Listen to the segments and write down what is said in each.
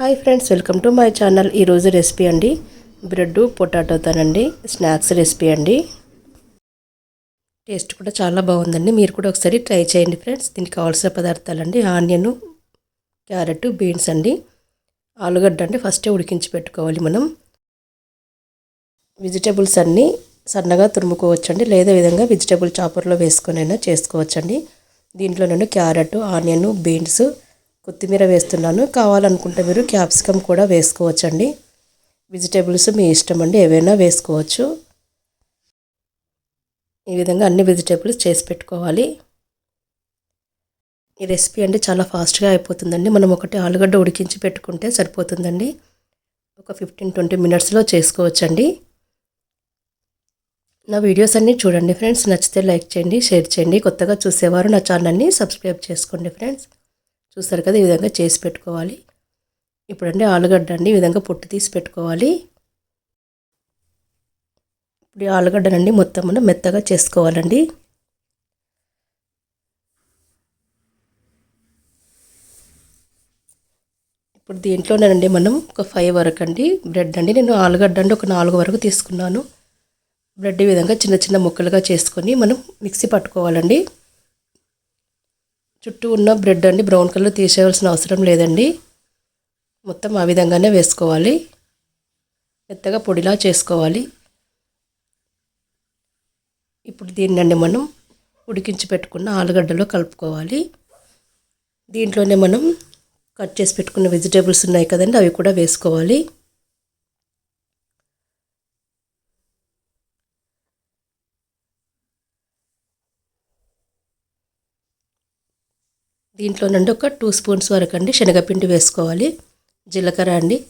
Hi friends welcome to my channel. ఈరోజు recipe అండి bread పొటాటోతోనండి స్నాక్స్ రెసిపీ అండి. టేస్ట్ కూడా చాలా బాగుందండి. మీరు కూడా ఒకసారి ట్రై చేయండి ఫ్రెండ్స్. దీనికి కావాల్సిన పదార్థాలు అండి ఆనియన్ క్యారెట్ బీన్స్ అండి. ఆలుగడ్డ అండి ఫస్టే ఉడికించి పెట్టుకోవాలి మనం. వెజిటేబుల్స్ అన్నీ సన్నగా తురుముకోవచ్చండి. లేదా విధంగా వెజిటేబుల్ చాపర్లో వేసుకొనైనా చేసుకోవచ్చండి. దీంట్లో నుండి క్యారెట్ ఆనియన్ బీన్స్ కొత్తిమీర వేస్తున్నాను. కావాలనుకుంటే మీరు క్యాప్సికమ్ కూడా వేసుకోవచ్చండి. వెజిటేబుల్స్ మీ ఇష్టం అండి ఏవైనా వేసుకోవచ్చు. ఈ విధంగా అన్ని వెజిటేబుల్స్ చేసి పెట్టుకోవాలి. ఈ రెసిపీ అంటే చాలా ఫాస్ట్గా అయిపోతుందండి. మనం ఒకటి ఆలుగడ్డ ఉడికించి పెట్టుకుంటే సరిపోతుందండి. ఒక ఫిఫ్టీన్ ట్వంటీ మినిట్స్లో చేసుకోవచ్చండి. నా వీడియోస్ అన్నీ చూడండి ఫ్రెండ్స్. నచ్చితే లైక్ చేయండి షేర్ చేయండి. కొత్తగా చూసేవారు నా ఛానల్ని సబ్స్క్రైబ్ చేసుకోండి ఫ్రెండ్స్. చూస్తారు కదా ఈ విధంగా చేసి పెట్టుకోవాలి. ఇప్పుడండి ఆలుగడ్డ అండి ఈ విధంగా పొట్టు తీసి పెట్టుకోవాలి. ఇప్పుడు ఈ ఆలుగడ్డనండి మొత్తం మనం మెత్తగా చేసుకోవాలండి. ఇప్పుడు దీంట్లోనేనండి మనం ఒక ఫైవ్ వరకు అండి బ్రెడ్ అండి. నేను ఆలుగడ్డ అండి ఒక నాలుగు వరకు తీసుకున్నాను. బ్రెడ్ ఈ విధంగా చిన్న చిన్న ముక్కలుగా చేసుకొని మనం మిక్సీ పట్టుకోవాలండి. చుట్టూ ఉన్న బ్రెడ్ అండి బ్రౌన్ కలర్ తీసేయాల్సిన అవసరం లేదండి. మొత్తం ఆ విధంగానే వేసుకోవాలి. మెత్తగా పొడిలా చేసుకోవాలి. ఇప్పుడు దీన్నండి మనం ఉడికించి పెట్టుకున్న ఆలుగడ్డలో కలుపుకోవాలి. దీంట్లోనే మనం కట్ చేసి పెట్టుకున్న వెజిటేబుల్స్ ఉన్నాయి కదండి అవి కూడా వేసుకోవాలి. దీంట్లో నుండి ఒక టూ స్పూన్స్ వరకు అండి శనగపిండి వేసుకోవాలి. జీలకర్ర అండి.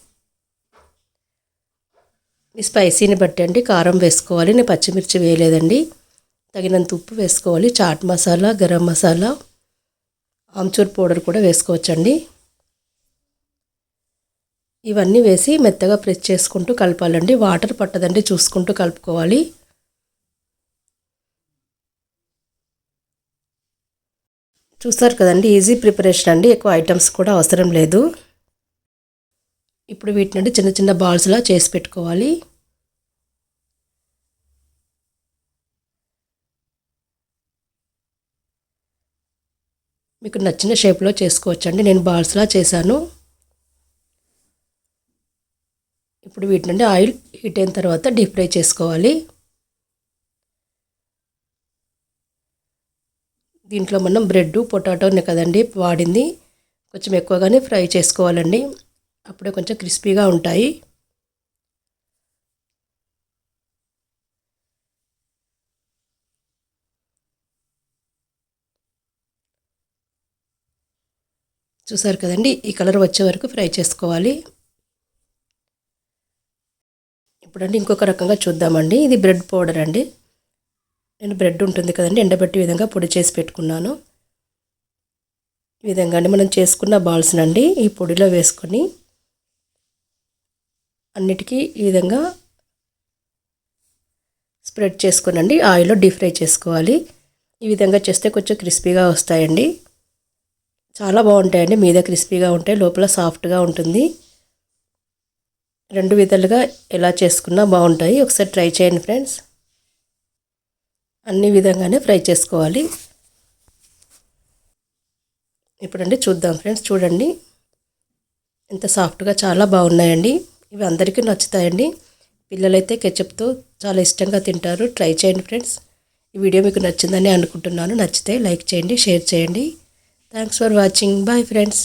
మీ స్పైసీని బట్టి అండి కారం వేసుకోవాలి. నేను పచ్చిమిర్చి వేయలేదండి. తగినంత ఉప్పు వేసుకోవాలి. చాట్ మసాలా గరం మసాలా ఆమ్చూర్ పౌడర్ కూడా వేసుకోవచ్చండి. ఇవన్నీ వేసి మెత్తగా ప్రెస్ చేసుకుంటూ కలపాలండి. వాటర్ పట్టదండి చూసుకుంటూ కలుపుకోవాలి. చూస్తారు కదండి ఈజీ ప్రిపరేషన్ అండి. ఎక్కువ ఐటమ్స్ కూడా అవసరం లేదు. ఇప్పుడు వీటి నుండి చిన్న చిన్న బాల్స్లా చేసి పెట్టుకోవాలి. మీకు నచ్చిన షేప్లో చేసుకోవచ్చండి. నేను బాల్స్లా చేశాను. ఇప్పుడు వీటి నుండి ఆయిల్ హీట్ అయిన తర్వాత డీప్ ఫ్రై చేసుకోవాలి. దీంట్లో మనం బ్రెడ్ పొటాటోనే కదండి వాడింది. కొంచెం ఎక్కువగానే ఫ్రై చేసుకోవాలండి. అప్పుడే కొంచెం క్రిస్పీగా ఉంటాయి. చూసారు కదండి ఈ కలర్ వచ్చే వరకు ఫ్రై చేసుకోవాలి. ఇప్పుడండి ఇంకొక రకంగా చూద్దామండి. ఇది బ్రెడ్ పౌడర్ అండి. నేను బ్రెడ్ ఉంటుంది కదండి ఎండబెట్టి విధంగా పొడి చేసి పెట్టుకున్నాను. ఈ విధంగా అండి మనం చేసుకున్న బాల్స్నండి ఈ పొడిలో వేసుకొని అన్నిటికీ ఈ విధంగా స్ప్రెడ్ చేసుకోనండి ఆయిల్లో డీప్ ఫ్రై చేసుకోవాలి. ఈ విధంగా చేస్తే కొంచెం క్రిస్పీగా వస్తాయండి. చాలా బాగుంటాయండి మీద క్రిస్పీగా ఉంటాయి లోపల సాఫ్ట్గా ఉంటుంది. రెండు విధాలుగా ఎలా చేసుకున్నా బాగుంటాయి. ఒకసారి ట్రై చేయండి ఫ్రెండ్స్. అన్ని విధంగానే ఫ్రై చేసుకోవాలి. ఇప్పుడండి చూద్దాం ఫ్రెండ్స్ చూడండి. ఎంత సాఫ్ట్గా చాలా బాగున్నాయండి. ఇవి అందరికీ నచ్చుతాయండి. పిల్లలైతే కెచప్తో చాలా ఇష్టంగా తింటారు. ట్రై చేయండి ఫ్రెండ్స్. ఈ వీడియో మీకు నచ్చిందని అనుకుంటున్నాను. నచ్చితే లైక్ చేయండి షేర్ చేయండి. Thanks for watching. Bye friends.